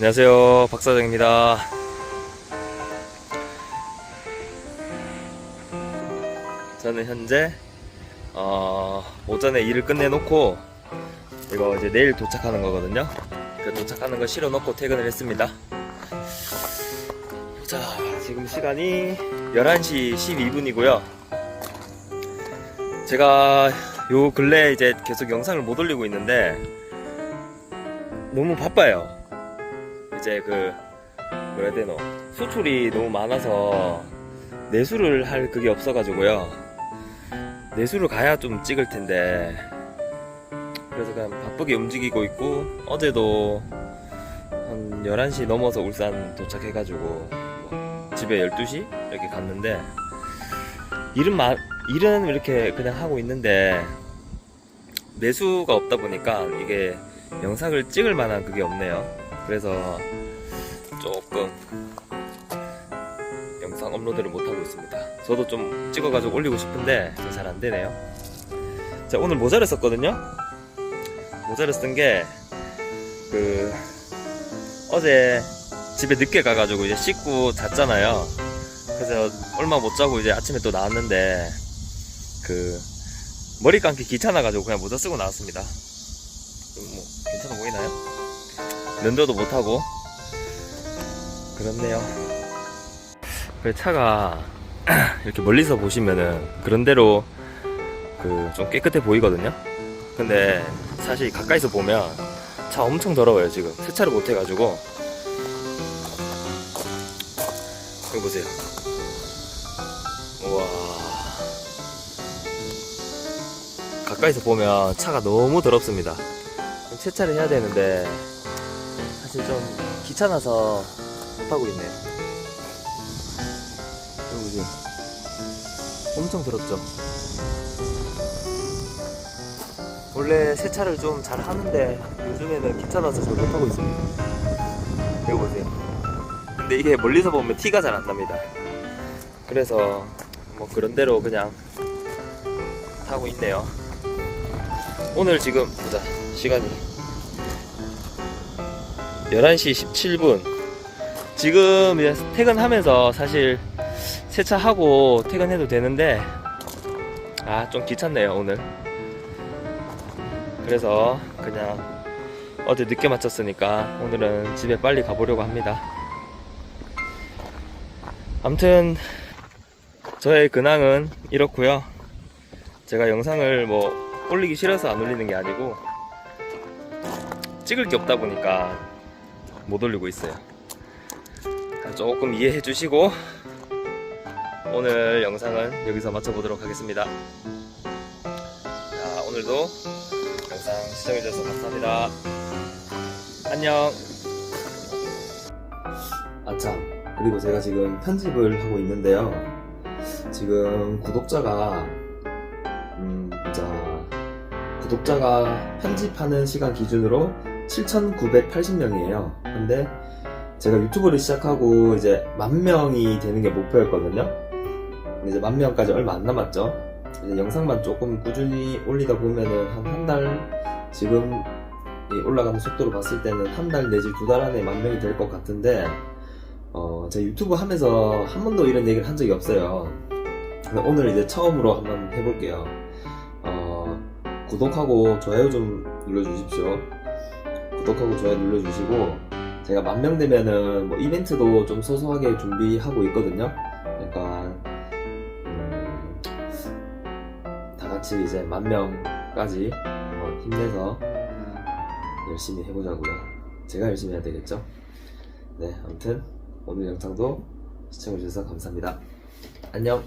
안녕하세요. 박사장입니다. 저는 현재 어, 오전에 일을 끝내놓고 이거 이제 내일 도착하는 거거든요. 그 도착하는 거 실어놓고 퇴근을 했습니다. 자 지금 시간이 11시 12분이고요. 제가 요 근래 이제 계속 영상을 못 올리고 있는데 너무 바빠요 이제 그 뭐라 해야 되노? 수출이 너무 많아서 내수를 할 그게 없어가지고요. 내수를 가야 좀 찍을 텐데. 그래서 그냥 바쁘게 움직이고 있고 어제도 한 11시 넘어서 울산 도착해가지고 뭐 집에 12시 이렇게 갔는데 일은 마, 일은 이렇게 그냥 하고 있는데 내수가 없다 보니까 이게 영상을 찍을 만한 그게 없네요. 그래서 조금 영상 업로드를 못 하고 있습니다. 저도 좀 찍어가지고 올리고 싶은데 잘 안 되네요. 자 오늘 모자를 썼거든요. 모자를 쓴 게 그 어제 집에 늦게 가가지고 이제 씻고 잤잖아요. 그래서 얼마 못 자고 이제 아침에 또 나왔는데 그 머리 감기 귀찮아가지고 그냥 모자 쓰고 나왔습니다. 뭐 괜찮아 보이나요? 면도도 못하고 그렇네요. 그 차가 이렇게 멀리서 보시면은 그런 대로 그 좀 깨끗해 보이거든요. 근데 사실 가까이서 보면 차 엄청 더러워요 지금 세차를 못 해가지고 여기 보세요. 우와 가까이서 보면 차가 너무 더럽습니다. 세차를 해야 되는데 사실 좀 귀찮아서 못하고 있네요. 여기 보세요. 엄청 더럽죠? 원래 세차를 좀 잘 하는데 요즘에는 귀찮아서 잘 못하고 있습니다. 여기 보세요. 근데 이게 멀리서 보면 티가 잘 안 납니다. 그래서 뭐 그런 대로 그냥 타고 있네요. 오늘 지금 보자 시간이 11시 17분. 지금 이제 퇴근하면서 사실 세차하고 퇴근해도 되는데 아 좀 귀찮네요 오늘. 그래서 그냥 어제 늦게 마쳤으니까 오늘은 집에 빨리 가보려고 합니다. 암튼 저의 근황은 이렇고요. 제가 영상을 뭐 올리기 싫어서 안 올리는 게 아니고 찍을 게 없다 보니까 못 올리고 있어요. 조금 이해해 주시고 오늘 영상은 여기서 마쳐보도록 하겠습니다. 자, 오늘도 영상 시청해 주셔서 감사합니다. 안녕. 아참 그리고 제가 지금 편집을 하고 있는데요. 지금 구독자가 음, 보자. 구독자가 편집하는 시간 기준으로 7,980명이에요. 근데 제가 유튜브를 시작하고 이제 만 명이 되는 게 목표였거든요. 이제 만 명까지 얼마 안 남았죠. 이제 영상만 조금 꾸준히 올리다 보면은 한 한 달 지금 이 올라가는 속도로 봤을 때는 한 달 내지 두 달 안에 만 명이 될 것 같은데 어, 제가 유튜브 하면서 한 번도 이런 얘기를 한 적이 없어요. 오늘 이제 처음으로 한번 해볼게요. 어, 구독하고 좋아요 좀 눌러주십시오. 구독하고 좋아요 눌러주시고 제가 만 명 되면은 뭐 이벤트도 좀 소소하게 준비하고 있거든요. 그러니까 음, 다 같이 이제 만 명까지 한번 힘내서 열심히 해보자고요. 제가 열심히 해야 되겠죠? 네, 아무튼 오늘 영상도 시청해주셔서 감사합니다. 안녕.